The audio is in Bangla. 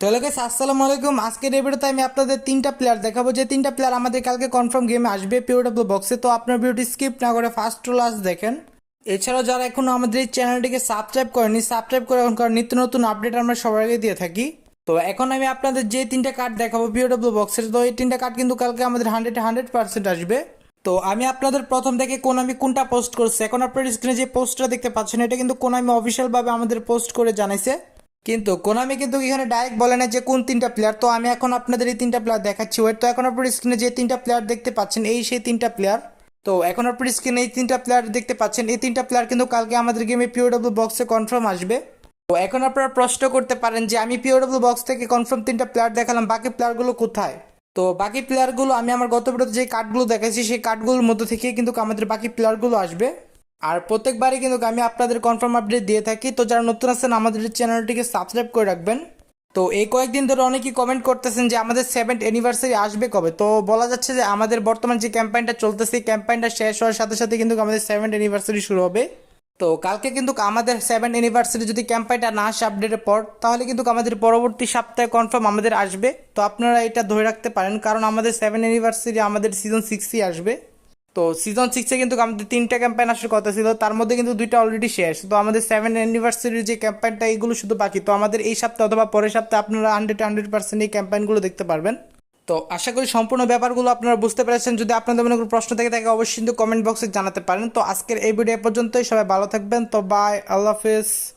তাহলে গাইস আসসালামু আলাইকুম। আজকের এই ভিডিওতে আমি আপনাদের তিনটা প্লেয়ার দেখাবো। যে তিনটা প্লেয়ার আমাদের কালকে কনফার্ম গেমে আসবে পিওডাব্লিউ বক্সে তো আপনার ভিডিওটি স্কিপ না করে ফার্স্ট টু লাস্ট দেখেন। এছাড়াও যারা এখনও আমাদের এই চ্যানেলটিকে সাবস্ক্রাইব করেনি সাবস্ক্রাইব করে এখনকার নিত্য নতুন আপডেট আমরা সবার আগে দিয়ে থাকি। তো এখন আমি আপনাদের যে তিনটা কার্ড দেখাবো পিওডাব্লিউ বক্সের তো এই তিনটা কার্ড কিন্তু কালকে আমাদের হান্ড্রেড হান্ড্রেড পার্সেন্ট আসবে। তো আমি আপনাদের প্রথম থেকে কোন আমি কোনটা পোস্ট করছি। এখন আপনার স্ক্রিনে যে পোস্টটা দেখতে পাচ্ছেন, এটা কিন্তু কোন আমি অফিসিয়াল ভাবে আমাদের পোস্ট করে জানাইছে। কিন্তু কোনামি কিন্তু এখানে ডাইরেক্ট বলে না যে কোন তিনটা প্লেয়ার তো আমি এখন আপনাদের এই তিনটা প্লেয়ার দেখাচ্ছি। ওয়েট তো এখন আপনার স্ক্রিনে যে তিনটা প্লেয়ার দেখতে পাচ্ছেন, এই সেই তিনটা প্লেয়ার তো এখন আপনার স্ক্রিনে এই তিনটা প্লেয়ার দেখতে পাচ্ছেন। এই তিনটা প্লেয়ার কিন্তু কালকে আমাদের গেমে পিওডব্লিউ বক্সে কনফার্ম আসবে। তো এখন আপনারা প্রশ্ন করতে পারেন যে আমি পিওডব্লিউ বক্স থেকে কনফার্ম তিনটা প্লেয়ার দেখালাম, বাকি প্লেয়ারগুলো কোথায়? তো বাকি প্লেয়ারগুলো আমি আমার গত ভিডিওতে যে কার্ডগুলো দেখাইছি, সেই কার্ডগুলোর মধ্যে থেকে কিন্তু আমাদের বাকি প্লেয়ারগুলো আসবে। আর প্রত্যেকবারই কিন্তু আমি আপনাদের কনফার্ম আপডেট দিয়ে থাকি। তো যারা নতুন আছেন, আমাদের চ্যানেলটিকে সাবস্ক্রাইব করে রাখবেন। তো এই কয়েকদিন ধরে অনেকেই কমেন্ট করতেছেন যে, আমাদের সেভেন্থ অ্যানিভার্সারি আসবে কবে? তো বলা যাচ্ছে যে, আমাদের বর্তমান যে ক্যাম্পেইনটা চলতেছে ক্যাম্পেইনটা শেষ হওয়ার সাথে সাথে কিন্তু আমাদের সেভেন্থ অ্যানিভার্সারি শুরু হবে। তো কালকে কিন্তু আমাদের সেভেন অ্যানিভার্সারি যদি ক্যাম্পেইনটা না আসে আপডেটের পর, তাহলে কিন্তু আমাদের পরবর্তী সপ্তাহে কনফার্ম আমাদের আসবে। তো আপনারা এটা ধরে রাখতে পারেন, কারণ আমাদের সেভেন অ্যানিভার্সারি আমাদের সিজন সিক্সই আসবে। তো সিজন সিক্সে কিন্তু আমাদের তিনটা ক্যাম্পেইন আসার কথা ছিল, তার মধ্যে কিন্তু দুইটা অলরেডি শেষ। তো আমাদের সেভেন অ্যানিভার্সারির যে ক্যাম্পেইনটা এগুলো শুধু বাকি। তো আমাদের এই সপ্তাহে অথবা পরের সপ্তাহে আপনারা হান্ড্রেড হান্ড্রেড পার্সেন্ট এই ক্যাম্পেইনগুলো দেখতে পারবেন। তো আশা করি সম্পূর্ণ ব্যাপারগুলো আপনারা বুঝতে পেরেছেন। যদি আপনাদের মনে কোনো প্রশ্ন থেকে থাকে, অবশ্যই কিন্তু কমেন্ট বক্সে জানাতে পারেন। তো আজকের এই ভিডিও পর্যন্তই। সবাই ভালো থাকবেন। তো বাই আল্লাহ হাফিজ।